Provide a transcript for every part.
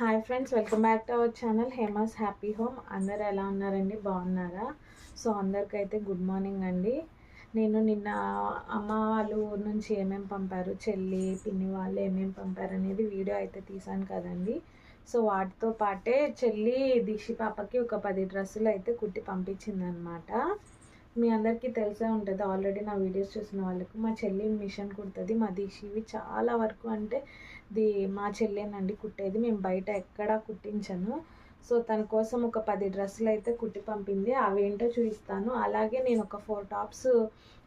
Hi friends welcome back to our channel Hema's happy home. అందరు ఎలా ఉన్నారండి? బాగున్నారా? సో అందరికైతే గుడ్ మార్నింగ్ అండి. నేను నిన్న అమ్మ వాళ్ళు ఊరు నుంచి ఏమేమి పంపారు చెల్లి పిన్ని వాళ్ళు ఏమేమి పంపారు అనేది వీడియో అయితే తీసాను కదండి. సో వాటితో పాటే చెల్లి దిషి పాపకి ఒక పది డ్రెస్సులు అయితే కుట్టి పంపించిందనమాట మీ అందరికీ తెలిసే ఉంటుంది ఆల్రెడీ నా వీడియోస్ చూసిన వాళ్ళకు మా చెల్లి మిషన్ కుడుతుంది మా దిషివి చాలా వరకు అంటే ఇది మా చెల్లేనండి కుట్టేది. మేము బయట ఎక్కడా కుట్టించను. సో తన కోసం ఒక పది డ్రెస్సులు అయితే కుట్టి పంపింది. అవేంటో చూపిస్తాను. అలాగే నేను ఒక ఫోర్ టాప్స్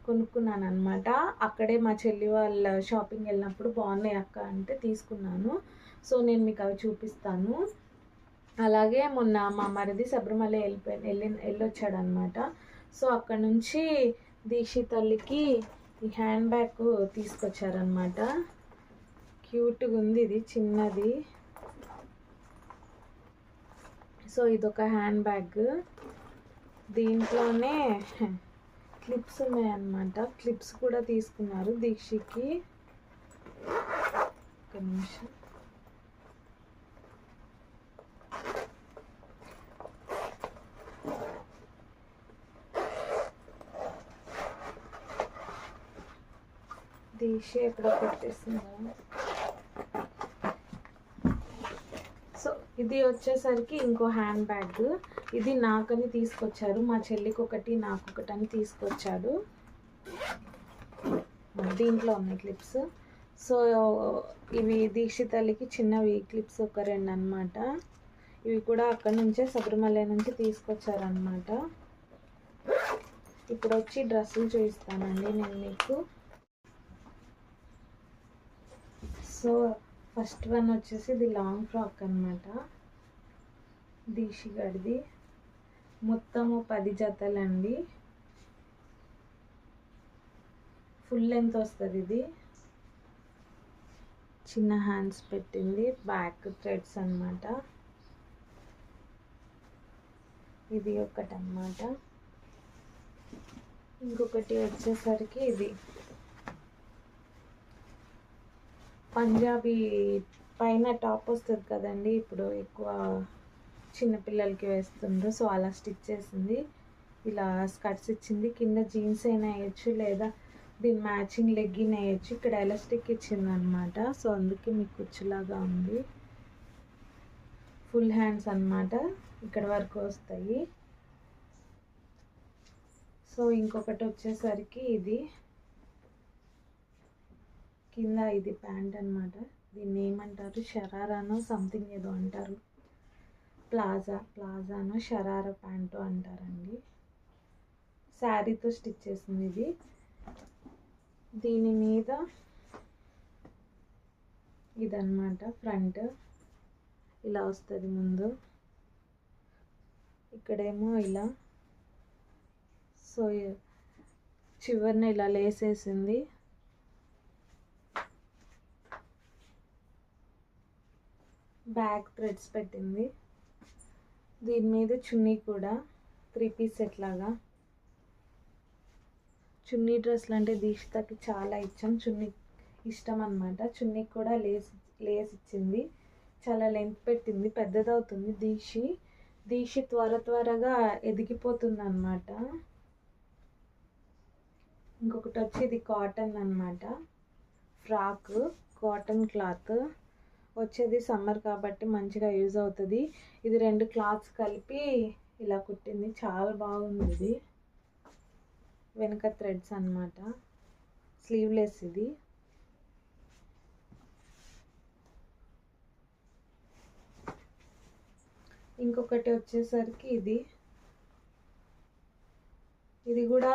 కొనుక్కున్నాను అనమాట అక్కడే మా చెల్లి వాళ్ళ షాపింగ్ వెళ్ళినప్పుడు బాగున్నాయి అక్క అంటే తీసుకున్నాను. సో నేను మీకు అవి చూపిస్తాను. అలాగే మొన్న మా మరిది శబరిమల వెళ్ళిపోయి వెళ్ళి వెళ్ళొచ్చాడు అనమాట సో అక్కడ నుంచి దీక్షి తల్లికి ఈ హ్యాండ్ బ్యాగ్ తీసుకొచ్చారనమాట క్యూట్గా ఉంది ఇది చిన్నది. సో ఇదొక హ్యాండ్ బ్యాగ్. దీంట్లోనే క్లిప్స్ ఉన్నాయన్నమాట. క్లిప్స్ కూడా తీసుకున్నారు దీక్షకి. ఒక నిమిషం. దీక్ష ఎక్కడ పెట్టేసిందా సో ఇది వచ్చేసరికి ఇంకో హ్యాండ్ బ్యాగ్ ఇది నాకని తీసుకొచ్చారు. మా చెల్లికి ఒకటి నాకు ఒకటి అని తీసుకొచ్చాడు. దీంట్లో ఉన్నాయి క్లిప్స్ సో ఇవి దీక్షితల్లికి చిన్నవి క్లిప్స్ ఒక రెండు అనమాట ఇవి కూడా అక్కడ నుంచే శబరిమల నుంచి తీసుకొచ్చారనమాట ఇప్పుడు వచ్చి డ్రెస్సులు చూపిస్తానండి నేను మీకు. సో ఫస్ట్ వన్ వచ్చేసి ఇది లాంగ్ ఫ్రాక్ అనమాట దీషి గడిది మొత్తము పది జతలండి. ఫుల్ లెంత్ వస్తుంది ఇది. చిన్న హ్యాండ్స్ పెట్టింది. బ్యాక్ థ్రెడ్స్ అనమాట ఇది ఒకటి అన్నమాట ఇంకొకటి వచ్చేసరికి ఇది. పంజాబీ పైన టాప్ వస్తుంది కదండి ఇప్పుడు ఎక్కువ చిన్నపిల్లలకి వేస్తుండ్రు సో అలా స్టిచ్ చేసింది. ఇలా స్కర్ట్స్ ఇచ్చింది కింద జీన్స్ అయినా వేయచ్చు లేదా దీని మ్యాచింగ్ లెగ్గిన్ వేయచ్చు ఇక్కడ ఎలాస్టిక్ ఇచ్చింది అనమాట సో అందుకే మీకు కుచ్చులాగా ఉంది. ఫుల్ హ్యాండ్స్ అనమాట ఇక్కడ వరకు వస్తాయి. సో ఇంకొకటి వచ్చేసరికి ఇది. కింద ఇది ప్యాంట్ అనమాట దీన్ని ఏమంటారు? షరారానో సంథింగ్ ఏదో అంటారు. ప్లాజా ప్లాజానో షరారా ప్యాంటు అంటారండి. శారీతో స్టిచ్ చేసింది ఇది. దీని మీద ఇదన్నమాట ఫ్రంట్. ఇలా వస్తుంది ముందు. ఇక్కడేమో ఇలా. సో చివరిన ఇలా లేసేసింది. బ్యాక్ థ్రెడ్స్ పెట్టింది. దీని మీద చున్నీ కూడా త్రీ పీస్ ఎట్లాగా చున్నీ డ్రెస్లు అంటే దీక్షితకి చాలా ఇష్టం. చున్నీ ఇష్టం అనమాట చున్నీకి కూడా లేస్ లేస్ ఇచ్చింది. చాలా లెంత్ పెట్టింది. పెద్దదవుతుంది దీక్షి. దీక్షి త్వర త్వరగా ఎదిగిపోతుంది అనమాట ఇంకొకటి వచ్చి ఇది కాటన్ అనమాట ఫ్రాక్ కాటన్ క్లాత్. వచ్చేది సమ్మర్ కాబట్టి మంచిగా యూజ్ అవుతుంది. ఇది రెండు క్లాత్స్ కలిపి ఇలా కుట్టింది. చాలా బాగుంది ఇది. వెనక థ్రెడ్స్ అనమాట స్లీవ్లెస్ ఇది. ఇంకొకటి వచ్చేసరికి ఇది. ఇది కూడా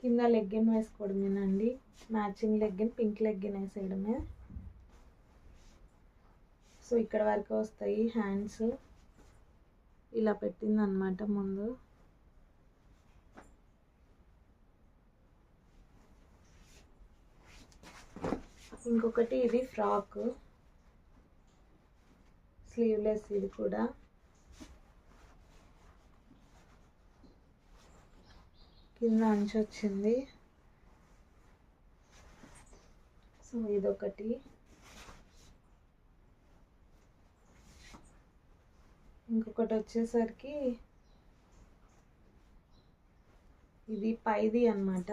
కింద లెగ్గిన్ వేసుకోవడమేనండి. మ్యాచింగ్ లెగ్గిన్ పింక్ లెగ్గిన్ వేసేయడమే. సో ఇక్కడ వరకు వస్తాయి హ్యాండ్స్. ఇలా పెట్టింది అనమాట ముందు. ఇంకొకటి ఇది ఫ్రాక్. స్లీవ్లెస్ ఇది కూడా. కింద అంచు వచ్చింది. సో ఇదొకటి. ఇంకొకటి వచ్చేసరికి ఇది పైది అన్నమాట.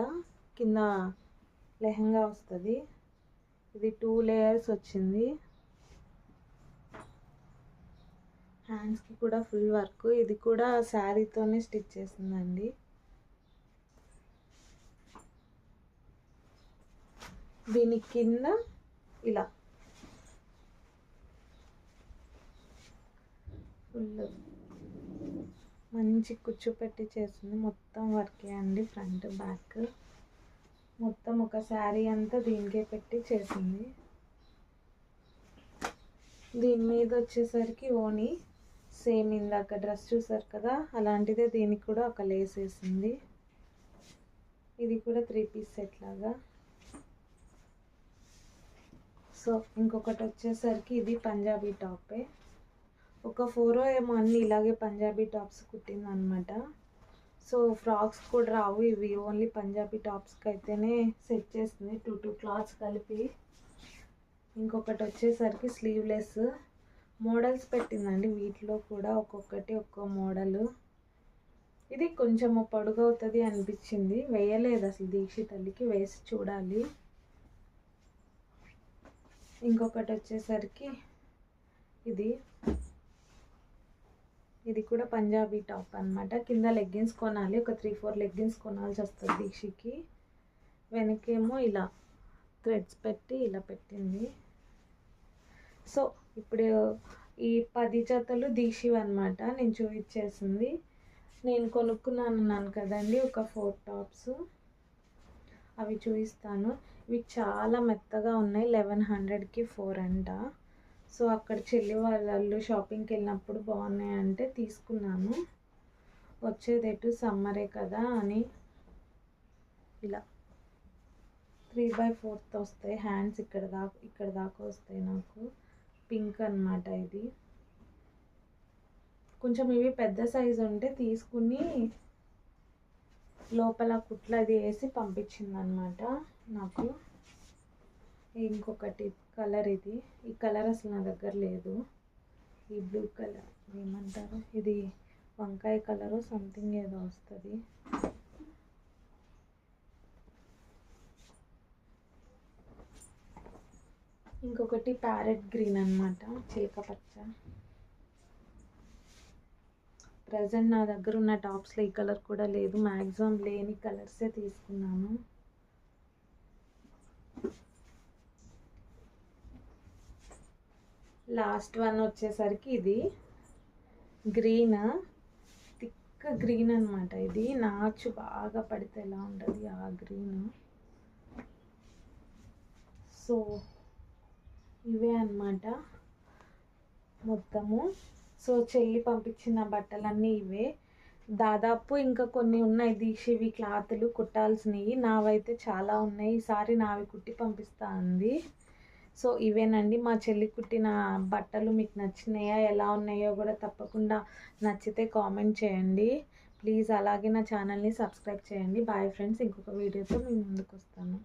కింద లెహంగా వస్తుంది. ఇది టూ లేయర్స్ వచ్చింది. హ్యాండ్స్కి కూడా ఫుల్ వర్క్. ఇది కూడా శారీతోనే స్టిచ్ చేసిందండి. దీని కింద ఇలా ఫుల్ మంచి కుచ్చు పెట్టి చేసింది మొత్తం వర్కే అండి. Front back. మొత్తం ఒక శారీ అంతా దీనికే పెట్టి చేసింది. దీని మీద వచ్చేసరికి ఓని సేమ్ ఇందాక డ్రెస్ చూసారు కదా? అలాంటిదే దీనికి కూడా ఒక లేస్ వేసింది. ఇది కూడా త్రీ పీస్ సెట్ లాగా. సో ఇంకొకటి వచ్చేసరికి ఇది పంజాబీ టాపే. ఒక ఫోరో ఏమో అన్ని ఇలాగే పంజాబీ టాప్స్ కుట్టిందనమాట సో ఫ్రాక్స్ కూడా రావు ఇవి. ఓన్లీ పంజాబీ టాప్స్కి అయితేనే సెట్ చేస్తుంది. టూ టూ క్లాత్స్ కలిపి. ఇంకొకటి వచ్చేసరికి స్లీవ్లెస్. మోడల్స్ పెట్టిందండి వీటిలో కూడా ఒక్కొక్కటి ఒక్కో మోడల్. ఇది కొంచెం పొడుగు అవుతుంది అనిపించింది. వేయలేదు అసలు దీక్షి తల్లికి. వేసి చూడాలి. ఇంకొకటి వచ్చేసరికి ఇది. ఇది కూడా పంజాబీ టాప్ అనమాట కింద లెగ్గిన్స్ కొనాలి. ఒక త్రీ ఫోర్ లెగ్గిన్స్ కొనాల్సి వస్తుంది దీక్షకి. వెనకేమో ఇలా థ్రెడ్స్ పెట్టి ఇలా పెట్టింది. సో ఇప్పుడు ఈ పది జతలు దీక్షివి అనమాట నేను చూపించేసింది. నేను కొనుక్కున్నాను అన్నాను కదండి ఒక ఫోర్ టాప్స్. అవి చూపిస్తాను. ఇవి చాలా మెత్తగా ఉన్నాయి. లెవెన్ హండ్రెడ్కి ఫోర్ అంట. సో అక్కడ చెల్లి వాళ్ళు షాపింగ్కి వెళ్ళినప్పుడు బాగున్నాయి అంటే తీసుకున్నాను. వచ్చేది ఎటు సమ్మరే కదా అని. ఇలా త్రీ బై ఫోర్త్ వస్తాయి హ్యాండ్స్ ఇక్కడ దాకా ఇక్కడ దాకా వస్తాయి నాకు. పింక్ అనమాట ఇది. కొంచెం ఇవి పెద్ద సైజు ఉంటే తీసుకుని లోపల కుట్లు అది వేసి పంపించింది అనమాట నాకు. ఇంకొకటి కలర్ ఇది. ఈ కలర్ అసలు నా దగ్గర లేదు. ఈ బ్లూ కలర్ ఏమంటారు? ఇది వంకాయ కలరు సంథింగ్ ఏదో వస్తుంది. ఇంకొకటి ప్యారెట్ గ్రీన్ అనమాట చిలక పచ్చ. ప్రజెంట్ నా దగ్గర ఉన్న టాప్స్లో ఈ కలర్ కూడా లేదు. మ్యాక్సిమం లేని కలర్సే తీసుకున్నాను. లాస్ట్ వన్ వచ్చేసరికి ఇది గ్రీన్ థిక్ గ్రీన్ అనమాట ఇది. నాచు బాగా పడితే ఎలా ఉంటుంది ఆ గ్రీన్? సో ఇవే అనమాట మొత్తము. సో చెల్లి పంపించిన బట్టలన్నీ ఇవే. దాదాపు ఇంకా కొన్ని ఉన్నాయి. దీక్షివి క్లాతులు కుట్టాల్సినవి. నావైతే చాలా ఉన్నాయి. ఈసారి నావి కుట్టి పంపిస్తా అంది. సో ఇవేనండి మా చెల్లి కుట్టిన బట్టలు మీకు నచ్చినాయా ఎలా ఉన్నాయో కూడా తప్పకుండా నచ్చితే కామెంట్ చేయండి. ప్లీజ్ అలాగే నా ఛానల్ని సబ్స్క్రైబ్ చేయండి. బాయ్ ఫ్రెండ్స్ ఇంకొక వీడియోతో మీ ముందుకు వస్తాను.